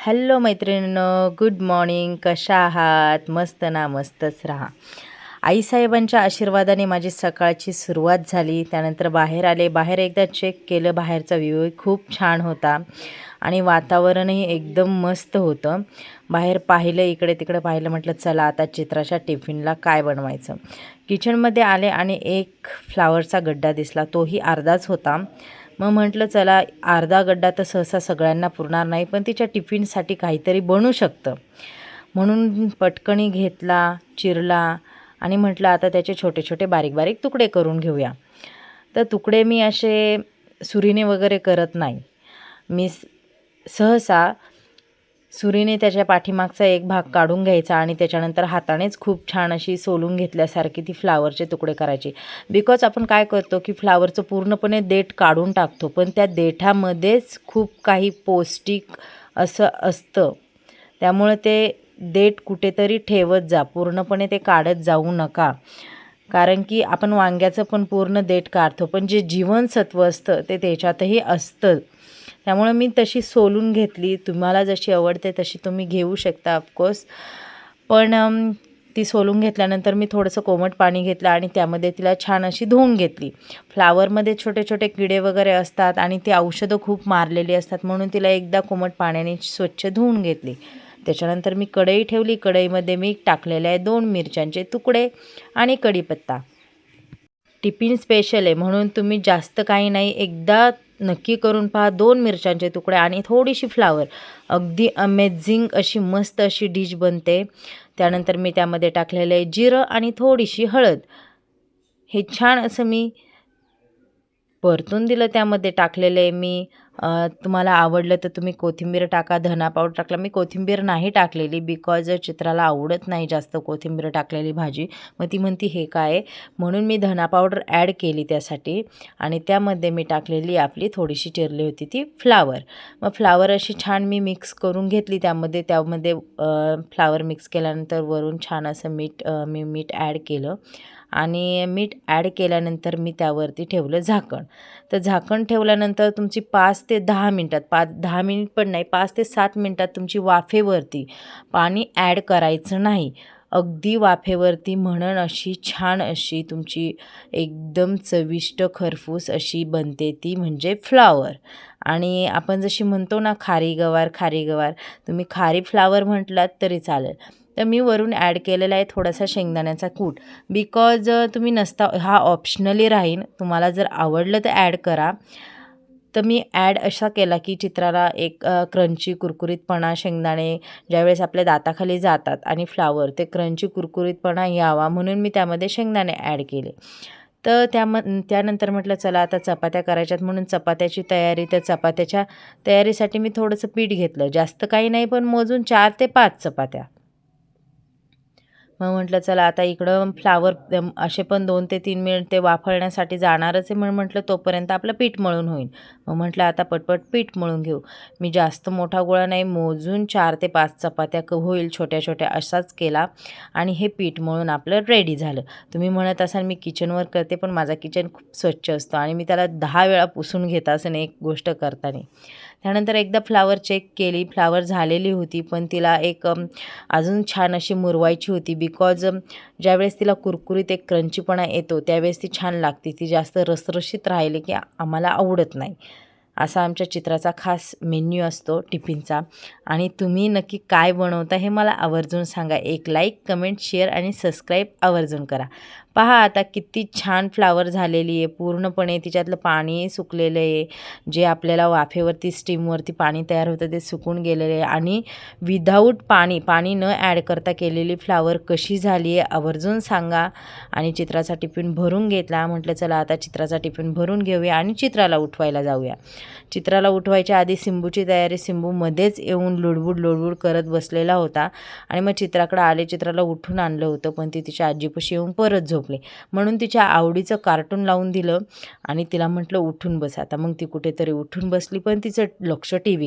Hello मैत्रिणींनो good morning कशा आहात? मस्त ना मस्तच राहा. आईसाहेबांच्या आशीर्वादाने माझी सकाळची सुरुवात झाली. त्यानंतर बाहेर आले. बाहेर एकदा चेक केलं. बाहेरचा व्ह्यू खूप छान होता आणि वातावरणही एकदम मस्त होतं. बाहेर पाहिलं इकडे तिकडे पाहिलं म्हटलं चला आता चित्राच्या टिफिनला काय बनवायचं? किचनमध्ये आले आणि एक फ्लावरचा गड्डा दिसला. तोही अर्धाच होता. मग म्हटलं चला अर्धा गड्डा तर सहसा सगळ्यांना पुरणार नाही पण तिच्या टिफिनसाठी काहीतरी बनू शकतं. म्हणून पटकणी घेतला चिरला आणि म्हटलं आता त्याचे छोटे छोटे बारीक बारीक तुकडे करून घेऊया. तर तुकडे मी असे सुरीने वगैरे करत नाही. मी सहसा सुरीने त्याच्या पाठीमागचा एक भाग काढून घ्यायचा आणि त्याच्यानंतर हातानेच खूप छान अशी सोलून घेतल्यासारखी ती फ्लावरचे तुकडे करायचे. बिकॉज आपण काय करतो की फ्लावरचं पूर्णपणे देठ काढून टाकतो पण त्या देठामध्येच खूप काही पौष्टिक असं असतं. त्यामुळे ते देठ कुठेतरी ठेवत जा पूर्णपणे ते काढत जाऊ नका. कारण की आपण वांग्याचं पण पूर्ण देठ काढतो पण जे जीवनसत्व असतं ते त्याच्यातही असतं. त्यामुळे मी तशी सोलून घेतली. तुम्हाला जशी आवडते तशी तुम्ही घेऊ शकता ऑफकोर्स पण ती सोलून घेतल्यानंतर मी थोडंसं कोमट पाणी घेतलं आणि त्यामध्ये तिला छान अशी धुवून घेतली. फ्लावरमध्ये छोटे छोटे किडे वगैरे असतात आणि ती औषधं खूप मारलेली असतात म्हणून तिला एकदा कोमट पाण्याने स्वच्छ धुवून घेतली. त्याच्यानंतर मी कढई ठेवली. कढईमध्ये मी टाकलेले आहे दोन मिरच्यांचे तुकडे आणि कढीपत्ता. टिफिन स्पेशल आहे म्हणून तुम्ही जास्त काही नाही. एकदा नक्की करून पहा. दोन मिरच्यांचे तुकडे आणि थोडीशी फ्लावर अगदी अमेझिंग अशी मस्त अशी डिश बनते. त्यानंतर मी त्यामध्ये टाकलेलं आहे जिरं आणि थोडीशी हळद. हे छान असं मी परतून दिलं त्यामध्ये टाकलेलं. आहे मी तुम्हाला आवडलं तर तुम्ही कोथिंबीर टाका धना पावडर टाकला. मी कोथिंबीर नाही टाकलेली बिकॉज चित्राला आवडत नाही जास्त कोथिंबीर टाकलेली भाजी. मग ती म्हणती हे काय म्हणून मी धना पावडर ॲड केली त्यासाठी. आणि त्यामध्ये मी टाकलेली आपली थोडीशी चिरली होती ती फ्लावर मग फ्लावर अशी छान मी मिक्स करून घेतली त्यामध्ये. त्यामध्ये फ्लावर मिक्स केल्यानंतर वरून छान असं मीठ मी मीठ ॲड केलं. आणि मीठ ॲड केल्यानंतर मी त्यावरती ठेवलं झाकण. तर झाकण ठेवल्यानंतर तुमची पाच ते दहा मिनटात पाच दहा मिनिट पण नाही पाच ते सात मिनटात तुमची वाफेवरती पाणी ॲड करायचं नाही. अगदी वाफेवरती म्हणून अशी छान अशी तुमची एकदम चविष्ट खरफूस अशी बनते ती म्हणजे फ्लावर आणि आपण जशी म्हणतो ना खारी गवार खारी गवार तुम्ही खारी फ्लावर म्हटलात तरी चालेल. तर मी वरून ॲड केलेला आहे थोडासा शेंगदाण्याचा कूट. बिकॉज तुम्ही नसता हा ऑप्शनली राहीन. तुम्हाला जर आवडलं तर ॲड करा. तर मी ॲड असा केला की चित्राला एक क्रंची कुरकुरीतपणा शेंगदाणे ज्यावेळेस आपल्या दाताखाली जातात आणि फ्लावर ते क्रंची कुरकुरीतपणा यावा म्हणून मी त्यामध्ये शेंगदाणे ॲड केले. तर त्याम त्यानंतर म्हटलं चला आता चपात्या करायच्यात. म्हणून चपात्याची तयारी तर चपात्याच्या तयारीसाठी मी थोडंसं पीठ घेतलं. जास्त काही नाही पण मोजून चार ते पाच चपात्या. मग म्हटलं चला आता इकडं फ्लावर असे पण दोन ते तीन मिनिट ते वाफळण्यासाठी जाणारच आहे. म्हणून म्हटलं तोपर्यंत आपलं पीठ मळून होईल. मग म्हटलं आता पटपट पीठ मळून घेऊ. मी जास्त मोठा गोळा नाही मोजून चार ते पाच चपात्या क होईल छोट्या छोट्या असाच केला आणि हे पीठ मळून आपलं रेडी झालं. तुम्ही म्हणत असाल मी किचनवर करते पण माझा किचन खूप स्वच्छ असतो आणि मी त्याला दहा वेळा पुसून घेता असं नाही एक गोष्ट करताना. त्यानंतर एकदा फ्लावर चेक केली. फ्लावर झालेली होती पण तिला एक अजून छान अशी मुरवायची होती बिकॉज ज्यावेळेस तिला कुरकुरीत एक क्रंचीपणा येतो त्यावेळेस ती छान लागते. ती जास्त रसरशीत राहिली की आम्हाला आवडत नाही. असा आमच्या चित्राचा खास मेन्यू असतो टिफिनचा. आणि तुम्ही नक्की काय बनवता हे मला आवर्जून सांगा. एक लाईक कमेंट शेअर आणि सबस्क्राईब आवर्जून करा. पहा आता किती छान फ्लावर झालेली आहे. पूर्णपणे तिच्यातलं पाणी सुकलेलं आहे. जे आपल्याला वाफेवरती स्टीमवरती पाणी तयार होतं ते सुकून गेलेलं आहे. आणि विदाऊट पाणी पाणी न ॲड करता केलेली फ्लावर कशी झाली आहे आवर्जून सांगा. आणि चित्राचा टिफिन भरून घेतला. म्हटलं चला आता चित्राचा टिफिन भरून घेऊया आणि चित्राला उठवायला जाऊया. चित्राला उठवायच्या आधी सिंबूची तयारी सिंबू मध्येच येऊन लुडबुड लुडबुड करत बसलेला होता. आणि मग चित्राकडे आले चित्राला उठून आणलं होतं. पण ती तिच्या आजीपाशी येऊन परत झोप झोपले म्हणून तिच्या आवडीचं कार्टून लावून दिलं आणि तिला म्हटलं उठून बस आता. मग ती कुठेतरी उठून बसली पण तिचं लक्ष टी व्ही